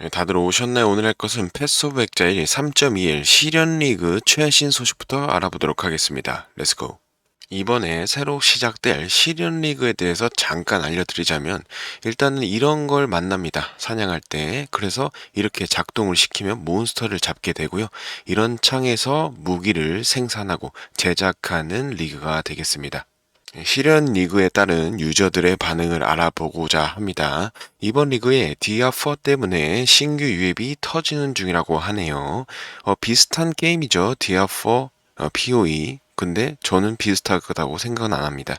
네, 다들 오셨나요? 오늘 할 것은 패스 오브 엑자일 3.21 시련 리그 최신 소식부터 알아보도록 하겠습니다. 렛츠고. 이번에 새로 시작될 시련 리그에 대해서 잠깐 알려드리자면 일단은 이런 걸 만납니다. 사냥할 때. 그래서 이렇게 작동을 시키면 몬스터를 잡게 되고요. 이런 창에서 무기를 생산하고 제작하는 리그가 되겠습니다. 실현 리그에 따른 유저들의 반응을 알아보고자 합니다. 이번 리그에 디아4 때문에 신규 유입이 터지는 중이라고 하네요. 어, 비슷한 게임이죠. 디아4 어, POE. 근데 저는 비슷하다고 생각은 안 합니다.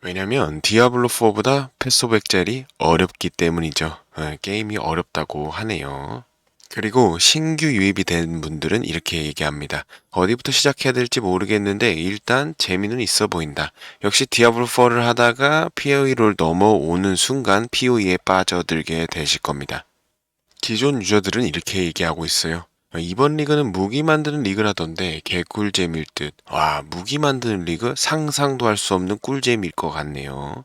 왜냐면 디아블로4보다 패스 오브 엑젤이 어렵기 때문이죠. 어, 게임이 어렵다고 하네요. 그리고 신규 유입이 된 분들은 이렇게 얘기합니다. 어디부터 시작해야 될지 모르겠는데 일단 재미는 있어 보인다. 역시 디아블로4를 하다가 POE를 넘어오는 순간 POE에 빠져들게 되실 겁니다. 기존 유저들은 이렇게 얘기하고 있어요. 이번 리그는 무기 만드는 리그라던데 개꿀잼일 듯. 와, 무기 만드는 리그 상상도 할 수 없는 꿀잼일 것 같네요.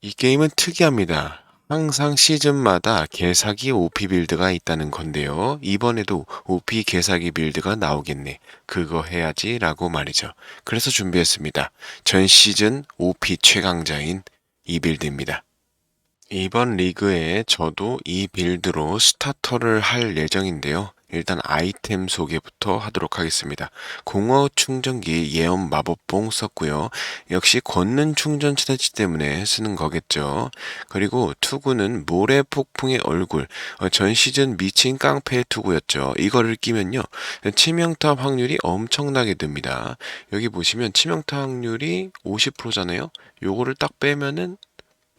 이 게임은 특이합니다. 항상 시즌마다 개사기 OP 빌드가 있다는 건데요. 이번에도 OP 개사기 빌드가 나오겠네. 그거 해야지 라고 말이죠. 그래서 준비했습니다. 전 시즌 OP 최강자인 이 빌드입니다. 이번 리그에 저도 이 빌드로 스타터를 할 예정인데요. 일단 아이템 소개부터 하도록 하겠습니다. 공허 충전기 예언 마법봉 썼고요. 역시 걷는 충전 최대치 때문에 쓰는 거겠죠. 그리고 투구는 모래 폭풍의 얼굴. 어, 전 시즌 미친 깡패 투구였죠. 이거를 끼면요. 치명타 확률이 엄청나게 듭니다. 여기 보시면 치명타 확률이 50%잖아요. 요거를 딱 빼면은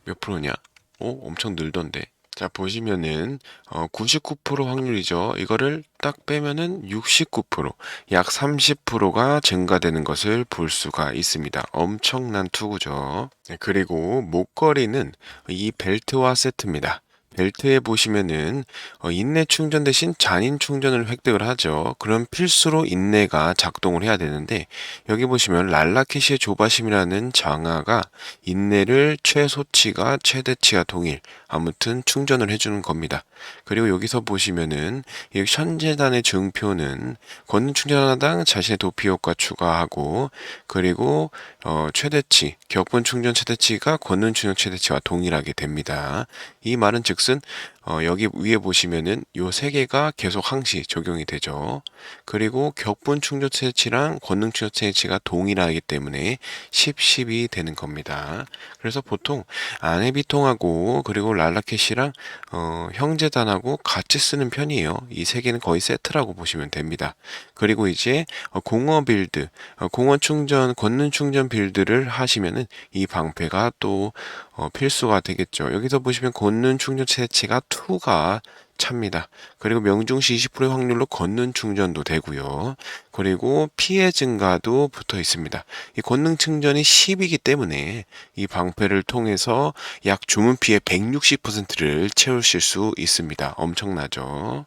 몇 프로냐? 오, 엄청 늘던데. 자, 보시면은 어, 99% 확률이죠. 이거를 딱 빼면은 69%, 약 30%가 증가되는 것을 볼 수가 있습니다. 엄청난 투구죠. 네, 그리고 목걸이는 이 벨트와 세트입니다. 벨트에 보시면은 어, 인내 충전 대신 잔인 충전을 획득을 하죠. 그럼 필수로 인내가 작동을 해야 되는데 여기 보시면 랄라켓시의 조바심이라는 장화가 인내를 최소치가 최대치가 동일 아무튼 충전을 해주는 겁니다. 그리고 여기서 보시면은 이 현재단의 증표는 걷는 충전하당 자신의 도피 효과 추가하고 그리고 어, 최대치 격분 충전 최대치가 걷는 충전 최대치와 동일하게 됩니다. 이 말은 즉슨 어, 여기 위에 보시면은 요 세 개가 계속 항시 적용이 되죠. 그리고 격분 충전 최대치랑 권능 충전 최대치가 동일하기 때문에 10, 10이 되는 겁니다. 그래서 보통 아네비통하고 그리고 랄라켓이랑 어, 형제단하고 같이 쓰는 편이에요. 이 세 개는 거의 세트라고 보시면 됩니다. 그리고 이제 어, 공허 빌드, 어, 공허 충전, 권능 충전 빌드를 하시면은 이 방패가 또 어, 필수가 되겠죠. 여기서 보시면 걷는 충전 채취가 2가 찹니다. 그리고 명중시 20%의 확률로 걷는 충전도 되고요. 그리고 피해 증가도 붙어 있습니다. 이 걷는 충전이 10이기 때문에 이 방패를 통해서 약 주문 피해 160%를 채우실 수 있습니다. 엄청나죠.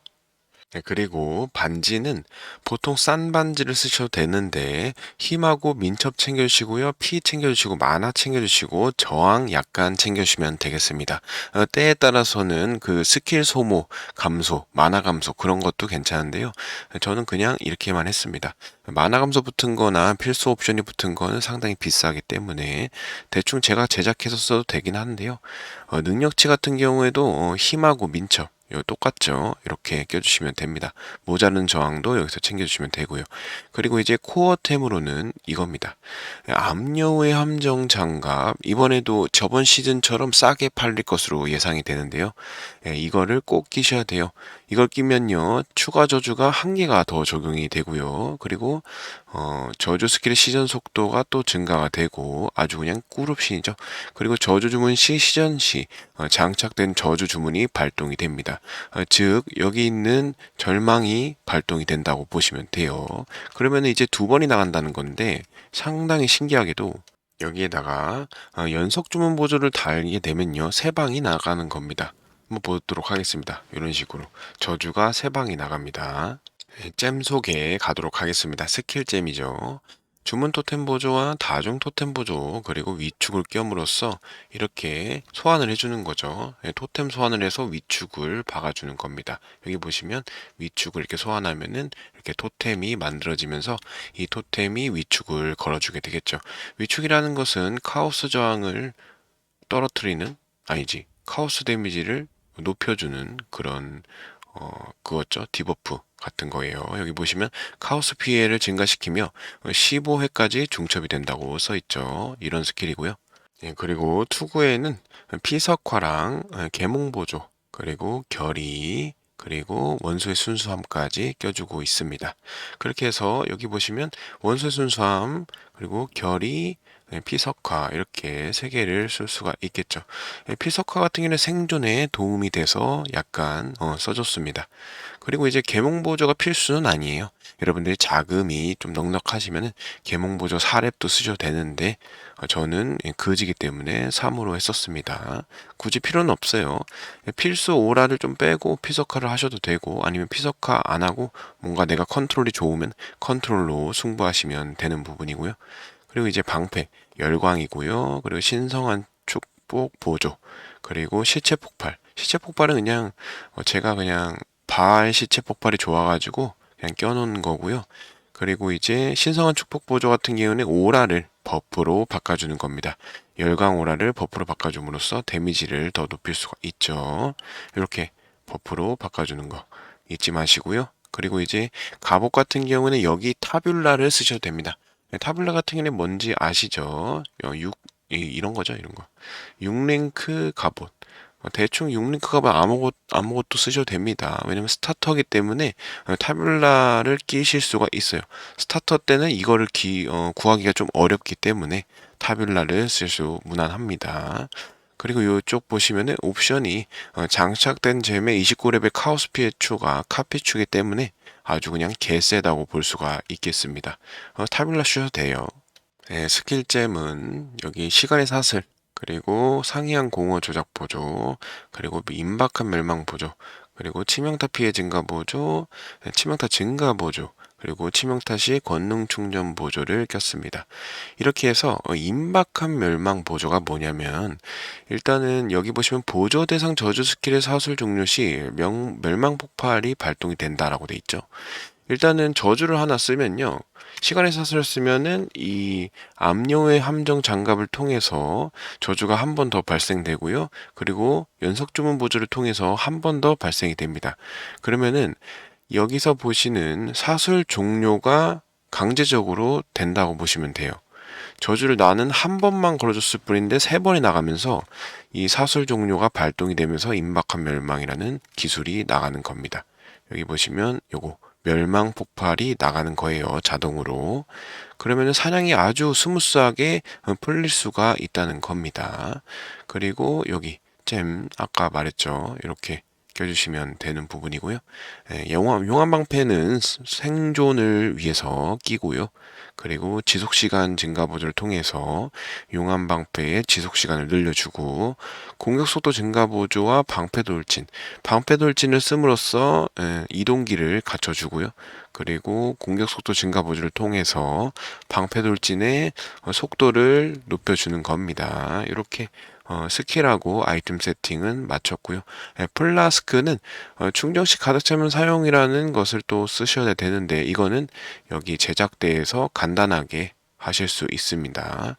네, 그리고 반지는 보통 싼 반지를 쓰셔도 되는데 힘하고 민첩 챙겨주시고요. 피 챙겨주시고 만화 챙겨주시고 저항 약간 챙겨주시면 되겠습니다. 어, 때에 따라서는 그 스킬 소모 감소, 만화 감소 그런 것도 괜찮은데요. 저는 그냥 이렇게만 했습니다. 만화 감소 붙은 거나 필수 옵션이 붙은 거는 상당히 비싸기 때문에 대충 제가 제작해서 써도 되긴 하는데요. 어, 능력치 같은 경우에도 어, 힘하고 민첩 요 똑같죠. 이렇게 껴주시면 됩니다. 모자른 저항도 여기서 챙겨주시면 되고요. 그리고 이제 코어템으로는 이겁니다. 압류의 함정 장갑 이번에도 저번 시즌처럼 싸게 팔릴 것으로 예상이 되는데요. 예, 이거를 꼭 끼셔야 돼요. 이걸 끼면요 추가 저주가 한 개가 더 적용이 되고요. 그리고 어, 저주 스킬의 시전 속도가 또 증가가 되고 아주 그냥 꿀옵신이죠. 그리고 저주 주문 시 시전 시 어, 장착된 저주 주문이 발동이 됩니다. 어, 즉 여기 있는 절망이 발동이 된다고 보시면 돼요. 그러면 이제 두 번이 나간다는 건데 상당히 신기하게도 여기에다가 어, 연속 주문 보조를 달게 되면요 세 방이 나가는 겁니다. 한번 보도록 하겠습니다. 이런 식으로 저주가 세 방이 나갑니다. 잼 소개 가도록 하겠습니다. 스킬 잼이죠. 주문 토템 보조와 다중 토템 보조 그리고 위축을 끼움으로써 이렇게 소환을 해주는 거죠. 예, 토템 소환을 해서 위축을 박아주는 겁니다. 여기 보시면 위축을 이렇게 소환하면은 이렇게 토템이 만들어지면서 이 토템이 위축을 걸어주게 되겠죠. 위축이라는 것은 카오스 저항을 떨어뜨리는 아니지 카오스 데미지를 높여주는 그런 어 그거죠 디버프 같은 거예요. 여기 보시면 카오스 피해를 증가시키며 15회까지 중첩이 된다고 써 있죠. 이런 스킬이고요. 예, 그리고 투구에는 피석화랑 어, 계몽 보조 그리고 결이 그리고 원소의 순수함까지 껴주고 있습니다. 그렇게 해서 여기 보시면 원소의 순수함 그리고 결이 네, 피석화 이렇게 세 개를 쓸 수가 있겠죠. 예, 피석화 같은 경우는 생존에 도움이 돼서 약간 어, 써줬습니다. 그리고 이제 계몽보조가 필수는 아니에요. 여러분들이 자금이 좀 넉넉하시면은 계몽보조 4렙도 쓰셔도 되는데 어, 저는 예, 그지기 때문에 3으로 했었습니다. 굳이 필요는 없어요. 예, 필수 오라를 좀 빼고 피석화를 하셔도 되고 아니면 피석화 안 하고 뭔가 내가 컨트롤이 좋으면 컨트롤로 승부하시면 되는 부분이고요. 그리고 이제 방패, 열광이고요. 그리고 신성한 축복 보조, 그리고 시체 폭발. 시체 폭발은 그냥 어, 제가 그냥 발 시체 폭발이 좋아가지고 그냥 껴놓은 거고요. 그리고 이제 신성한 축복 보조 같은 경우는 오라를 버프로 바꿔주는 겁니다. 열광 오라를 버프로 바꿔줌으로써 데미지를 더 높일 수가 있죠. 이렇게 버프로 바꿔주는 거 잊지 마시고요. 그리고 이제 갑옷 같은 경우는 여기 타뷸라를 쓰셔도 됩니다. 네, 타블라 같은 경우는 뭔지 아시죠? 6, 어, 이, 런 거죠, 이런 거. 6랭크 갑옷. 어, 대충 6링크 갑옷 아무것, 아무것도 쓰셔도 됩니다. 왜냐면 스타터기 때문에 어, 타블라를 끼실 수가 있어요. 스타터 때는 이거를 기, 어, 구하기가 좀 어렵기 때문에 타블라를 쓸 수 무난합니다. 그리고 이쪽 보시면은 옵션이 장착된 잼의 29레벨 카오스 피해 추가 카피 추기 때문에 아주 그냥 개세다고 볼 수가 있겠습니다. 어, 타블라 쉬셔도 돼요. 네, 스킬잼은 여기 시간의 사슬, 그리고 상이한 공허 조작 보조, 그리고 임박한 멸망 보조, 그리고 치명타 피해 증가 보조, 네, 치명타 증가 보조, 그리고 치명타 시 권능 충전 보조를 꼈습니다. 이렇게 해서 어, 임박한 멸망 보조가 뭐냐면 일단은 여기 보시면 보조 대상 저주 스킬의 사술 종료 시 명, 멸망 폭발이 발동이 된다라고 돼 있죠. 일단은 저주를 하나 쓰면요. 시간의 사슬을 쓰면은 이 암료의 함정 장갑을 통해서 저주가 한 번 더 발생되고요. 그리고 연속 주문 보조를 통해서 한 번 더 발생이 됩니다. 그러면은 여기서 보시는 사술 종료가 강제적으로 된다고 보시면 돼요. 저주를 나는 한 번만 걸어줬을 뿐인데 세 번이 나가면서 이 사술 종료가 발동이 되면서 임박한 멸망이라는 기술이 나가는 겁니다. 여기 보시면 요거 멸망 폭발이 나가는 거예요. 자동으로. 그러면 사냥이 아주 스무스하게 풀릴 수가 있다는 겁니다. 그리고 여기 잼 아까 말했죠. 이렇게 껴주시면 되는 부분이고요. 예, 용암, 용암 방패는 생존을 위해서 끼고요. 그리고 지속시간 증가 보조를 통해서 용암 방패의 지속시간을 늘려주고 공격속도 증가 보조와 방패 돌진 방패 돌진을 씀으로써 예, 이동기를 갖춰주고요 그리고 공격속도 증가 보조를 통해서 방패 돌진의 속도를 높여주는 겁니다 이렇게 어, 스킬하고 아이템 세팅은 마쳤고요. 예, 플라스크는 어, 충전식 가득 차면 사용이라는 것을 또 쓰셔야 되는데 이거는 여기 제작대에서 간단하게 하실 수 있습니다.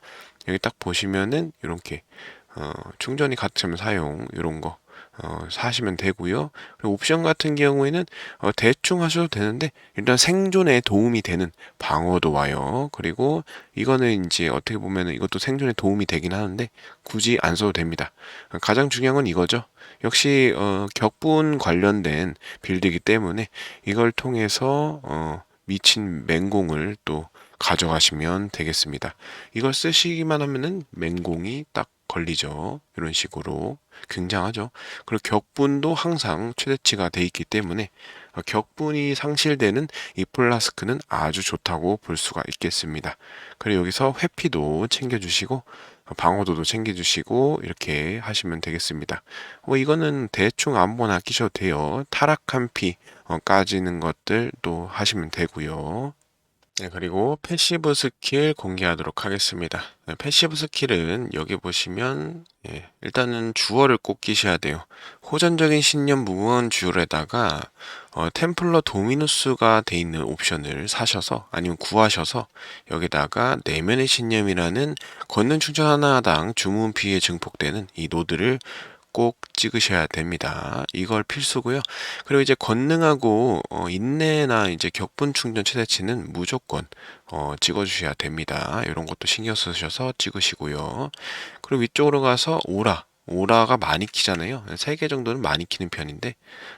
여기 딱 보시면은 이렇게 어, 충전이 가득 차면 사용 이런 거 어, 사시면 되고요. 옵션 같은 경우에는 어, 대충 하셔도 되는데 일단 생존에 도움이 되는 방어도 와요. 그리고 이거는 이제 어떻게 보면 이것도 생존에 도움이 되긴 하는데 굳이 안 써도 됩니다. 가장 중요한 건 이거죠. 역시 어, 격분 관련된 빌드이기 때문에 이걸 통해서 어, 미친 맹공을 또 가져가시면 되겠습니다. 이걸 쓰시기만 하면은 맹공이 딱 걸리죠. 이런 식으로 굉장하죠. 그리고 격분도 항상 최대치가 돼 있기 때문에 격분이 상실되는 이 플라스크는 아주 좋다고 볼 수가 있겠습니다. 그리고 여기서 회피도 챙겨주시고 방어도도 챙겨주시고 이렇게 하시면 되겠습니다. 뭐 이거는 대충 아무거나 끼셔도 돼요. 타락한 피 어, 까지는 것들도 하시면 되고요. 네, 그리고 패시브 스킬 공개하도록 하겠습니다. 네, 패시브 스킬은 여기 보시면 예, 일단은 주어를 꼭 끼셔야 돼요. 호전적인 신념 무궁한 주얼에다가 어, 템플러 도미누스가 돼 있는 옵션을 사셔서 아니면 구하셔서 여기다가 내면의 신념이라는 걷는 충전 하나당 주문 피해 증폭되는 이 노드를 꼭 찍으셔야 됩니다. 이걸 필수고요. 그리고 이제 권능하고 어, 인내나 이제 격분 충전 최대치는 무조건 어, 찍어주셔야 됩니다. 이런 것도 신경 쓰셔서 찍으시고요. 그리고 위쪽으로 가서 오라. 오라가 많이 키잖아요. 세개 정도는 많이 키는 편인데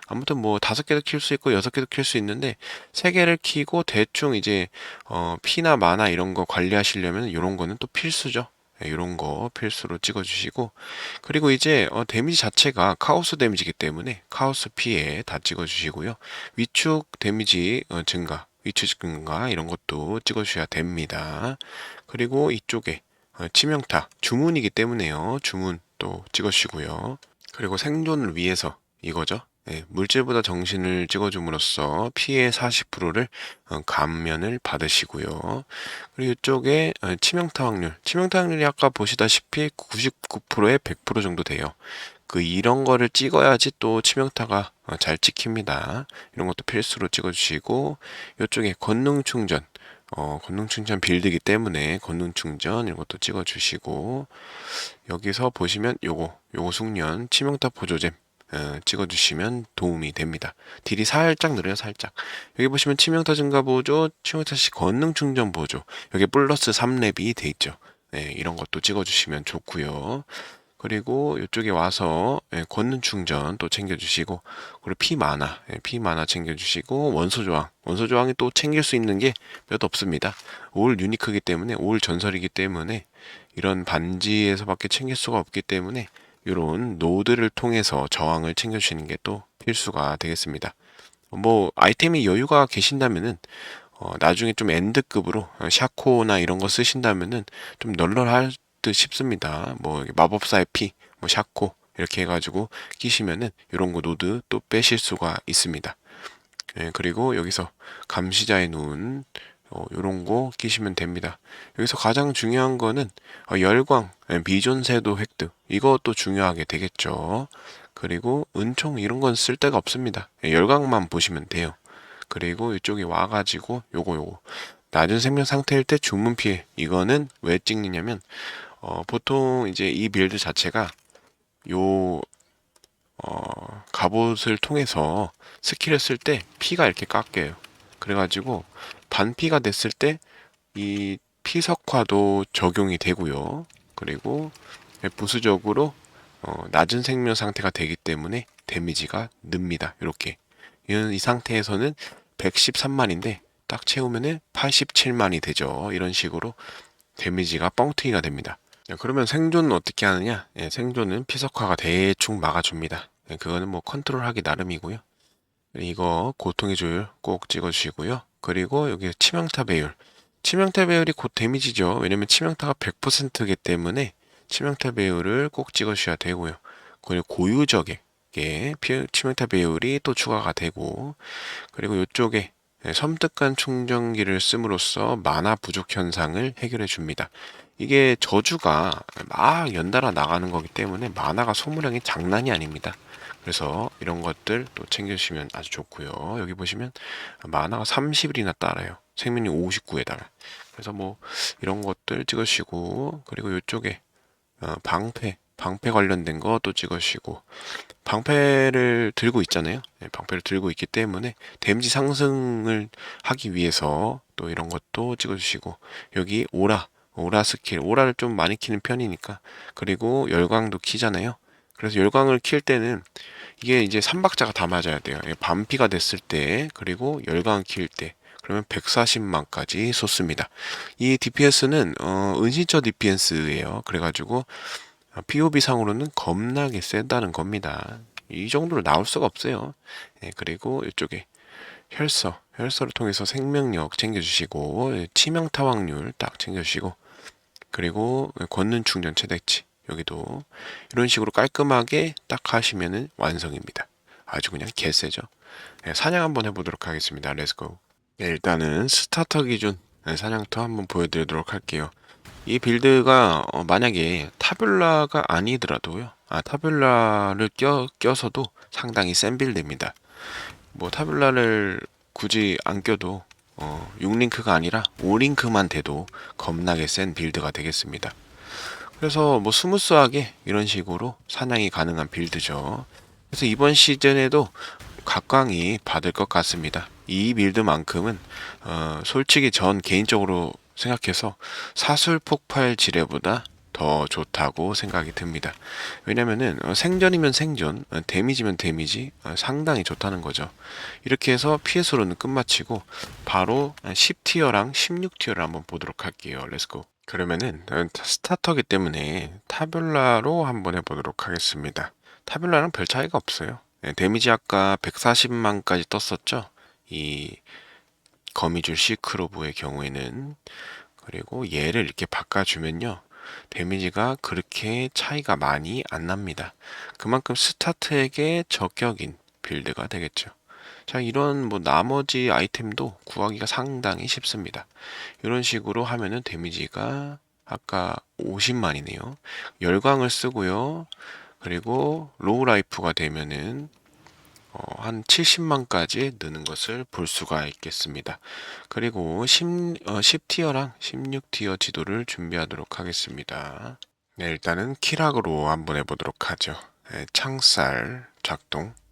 아무튼 뭐 다섯 개도 킬수 있고 여섯 개도 킬수 있는데 세 개를 키고 대충 이제 어, 피나 마나 이런 거 관리하시려면 이런 거는 또 필수죠. 이런 거 필수로 찍어주시고 그리고 이제 어, 데미지 자체가 카오스 데미지이기 때문에 카오스 피해 다 찍어주시고요. 위축 데미지 어, 증가 위축 증가 이런 것도 찍어주셔야 됩니다. 그리고 이쪽에 어, 치명타 주문이기 때문에요. 주문 또 찍어주시고요. 그리고 생존을 위해서 이거죠 예, 물질보다 정신을 찍어줌으로써 피해 40%를 어, 감면을 받으시고요. 그리고 이쪽에 어, 치명타 확률, 치명타 확률이 아까 보시다시피 99%에 100% 정도 돼요. 그 이런 거를 찍어야지 또 치명타가 어, 잘 찍힙니다. 이런 것도 필수로 찍어주시고 이쪽에 권능 충전, 어, 권능 충전 빌드이기 때문에 권능 충전 이런 것도 찍어주시고 여기서 보시면 요거 요거 숙련 치명타 보조잼 어, 찍어주시면 도움이 됩니다. 딜이 살짝 느려요, 살짝. 여기 보시면 치명타 증가 보조, 치명타 시 권능 충전 보조. 여기 플러스 3렙이 돼 있죠. 네, 이런 것도 찍어주시면 좋고요. 그리고 이쪽에 와서 예, 권능 충전 또 챙겨주시고 그리고 피 많아 예, 피 많아 챙겨주시고 원소 조항 원소 조항이 또 챙길 수 있는 게 몇 없습니다 올 유니크이기 때문에 올 전설이기 때문에 이런 반지에서밖에 챙길 수가 없기 때문에 이런 노드를 통해서 저항을 챙겨주시는 게 또 필수가 되겠습니다. 뭐 아이템이 여유가 계신다면은 어, 나중에 좀 엔드급으로 어, 샤코나 이런 거 쓰신다면은 좀 널널할 듯 싶습니다. 뭐 마법사의 피, 뭐 샤코 이렇게 해가지고 끼시면은 이런 거 노드 또 빼실 수가 있습니다. 예, 그리고 여기서 감시자의 눈 어, 요런 거 끼시면 됩니다. 여기서 가장 중요한 거는 어, 열광, 예, 비존 세도 획득 이것도 중요하게 되겠죠. 그리고 은총 이런 건 쓸 데가 없습니다. 예, 열광만 보시면 돼요. 그리고 이쪽에 와가지고 요거 요거 낮은 생명 상태일 때 주문 피해 이거는 왜 찍느냐면 어, 보통 이제 이 빌드 자체가 요 어, 갑옷을 통해서 스킬을 쓸 때 피가 이렇게 깎여요. 그래가지고 반피가 됐을 때 이 피석화도 적용이 되고요. 그리고 부수적으로 어, 낮은 생명 상태가 되기 때문에 데미지가 늡니다. 이렇게 이, 이 상태에서는 113만인데 딱 채우면은 87만이 되죠. 이런 식으로 데미지가 뻥튀기가 됩니다. 자, 그러면 생존은 어떻게 하느냐? 예, 생존은 피석화가 대충 막아줍니다. 예, 그거는 뭐 컨트롤하기 나름이고요. 이거 고통의 조율 꼭 찍어주시고요. 그리고 여기 치명타 배율. 치명타 배율이 곧 데미지죠. 왜냐면 치명타가 100%이기 때문에 치명타 배율을 꼭 찍어주셔야 되고요. 그리고 고유적에 치명타 배율이 또 추가가 되고 그리고 이쪽에 섬뜩한 충전기를 씀으로써 만화 부족 현상을 해결해 줍니다. 이게 저주가 막 연달아 나가는 거기 때문에 만화가 소모량이 장난이 아닙니다. 그래서 이런 것들 또 챙겨주시면 아주 좋고요. 여기 보시면 만화가 30일이나 따라요. 생명력 59에 달아. 그래서 뭐 이런 것들 찍으시고 그리고 이쪽에 어, 방패 방패 관련된 거또 찍으시고 방패를 들고 있잖아요. 네, 방패를 들고 있기 때문에 데미지 상승을 하기 위해서 또 이런 것도 찍어주시고 여기 오라 오라 스킬 오라를 좀 많이 키는 편이니까 그리고 열광도 키잖아요. 그래서 열광을 킬 때는 이게 이제 3박자가 다 맞아야 돼요. 반피가 됐을 때 그리고 열광 킬때 그러면 140만까지 쏟습니다. 이 DPS는 어, 은신처 DPS예요. 그래가지고 POB 상으로는 겁나게 세다는 겁니다. 이 정도로 나올 수가 없어요. 예, 그리고 이쪽에 혈서, 혈서를 통해서 생명력 챙겨주시고 치명타 확률 딱 챙겨주시고 그리고 권능 충전 최대치 여기도 이런 식으로 깔끔하게 딱 하시면은 완성입니다. 아주 그냥 개세죠. 네, 사냥 한번 해보도록 하겠습니다. 렛츠고. 네, 일단은 스타터 기준 네, 사냥터 한번 보여드리도록 할게요. 이 빌드가 어, 만약에 타블라가 아니더라도요. 아 타블라를 껴, 껴서도 상당히 센 빌드입니다. 뭐 타블라를 굳이 안 껴도 어, 6링크가 아니라 5링크만 돼도 겁나게 센 빌드가 되겠습니다. 그래서 뭐 스무스하게 이런 식으로 사냥이 가능한 빌드죠. 그래서 이번 시즌에도 각광이 받을 것 같습니다. 이 빌드만큼은 어, 솔직히 전 개인적으로 생각해서 사술 폭발 지뢰보다 더 좋다고 생각이 듭니다. 왜냐면은 어, 생전이면 생전, 어, 데미지면 데미지 어, 상당히 좋다는 거죠. 이렇게 해서 PS로는 끝마치고 바로 10티어랑 16티어를 한번 보도록 할게요. 렛츠고. 그러면은 어, 스타터기 때문에 타블라로 한번 해보도록 하겠습니다. 타블라랑 별 차이가 없어요. 네, 데미지 아까 140만까지 떴었죠. 이 거미줄 시크로브의 경우에는 그리고 얘를 이렇게 바꿔주면요. 데미지가 그렇게 차이가 많이 안 납니다. 그만큼 스타트에게 저격인 빌드가 되겠죠. 자, 이런 뭐 나머지 아이템도 구하기가 상당히 쉽습니다. 이런 식으로 하면은 데미지가 아까 50만이네요. 열광을 쓰고요. 그리고 로우 라이프가 되면은 어, 한 70만까지 느는 것을 볼 수가 있겠습니다. 그리고 10, 어, 10티어랑 16티어 지도를 준비하도록 하겠습니다. 네, 일단은 키락으로 한번 해보도록 하죠. 네, 창살 작동 자,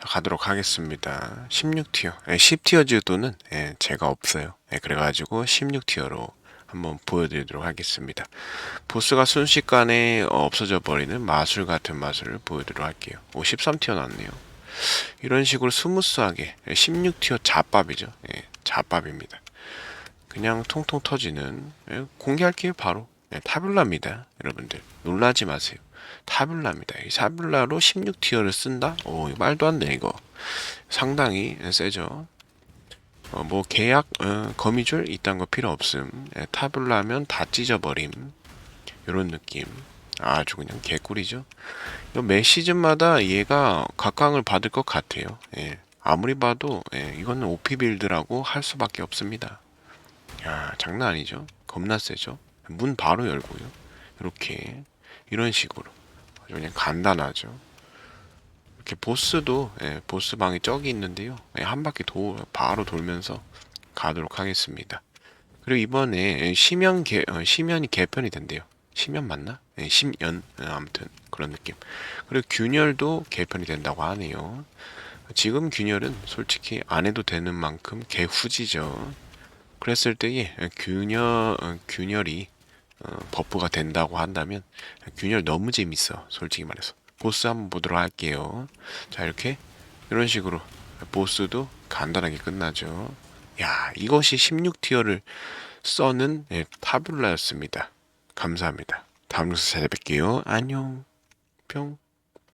가도록 하겠습니다. 16티어, 네, 10티어 지도는 예, 제가 없어요. 예, 그래가지고 16티어로 한번 보여드리도록 하겠습니다. 보스가 순식간에 어, 없어져 버리는 마술 같은 마술을 보여드리도록 할게요. 오, 13티어 나왔네요. 이런 식으로 스무스하게 16티어 잡밥이죠. 예, 잡밥입니다. 그냥 통통 터지는 예, 공개할게요 바로 예, 타블라입니다. 여러분들 놀라지 마세요. 타블라입니다. 이 타블라로 16티어를 쓴다? 오 말도 안 돼 이거. 상당히 세죠. 어, 뭐 계약 어, 거미줄 이딴 거 필요 없음. 예, 타블라면 다 찢어버림. 요런 느낌. 아주 그냥 개꿀이죠. 매 시즌마다 얘가 각광을 받을 것 같아요. 예. 아무리 봐도 예, 이거는 OP 빌드라고 할 수밖에 없습니다. 야 장난 아니죠? 겁나 세죠? 문 바로 열고요. 이렇게 이런 식으로 그냥 간단하죠. 이렇게 보스도 예, 보스 방이 저기 있는데요. 예, 한 바퀴 도 바로 돌면서 가도록 하겠습니다. 그리고 이번에 시면 개 어, 시면이 개편이 된대요. 시면 맞나? 네, 심연 어, 아무튼 그런 느낌. 그리고 균열도 개편이 된다고 하네요. 지금 균열은 솔직히 안 해도 되는 만큼 개후지죠. 그랬을 때에 균열 어, 균열이 어, 버프가 된다고 한다면 균열 너무 재밌어. 솔직히 말해서 보스 한번 보도록 할게요. 자 이렇게 이런 식으로 보스도 간단하게 끝나죠. 야 이것이 16티어를 써는 예, 타블라였습니다. 감사합니다. 다음 영상 찾아뵐게요. 안녕. 뿅.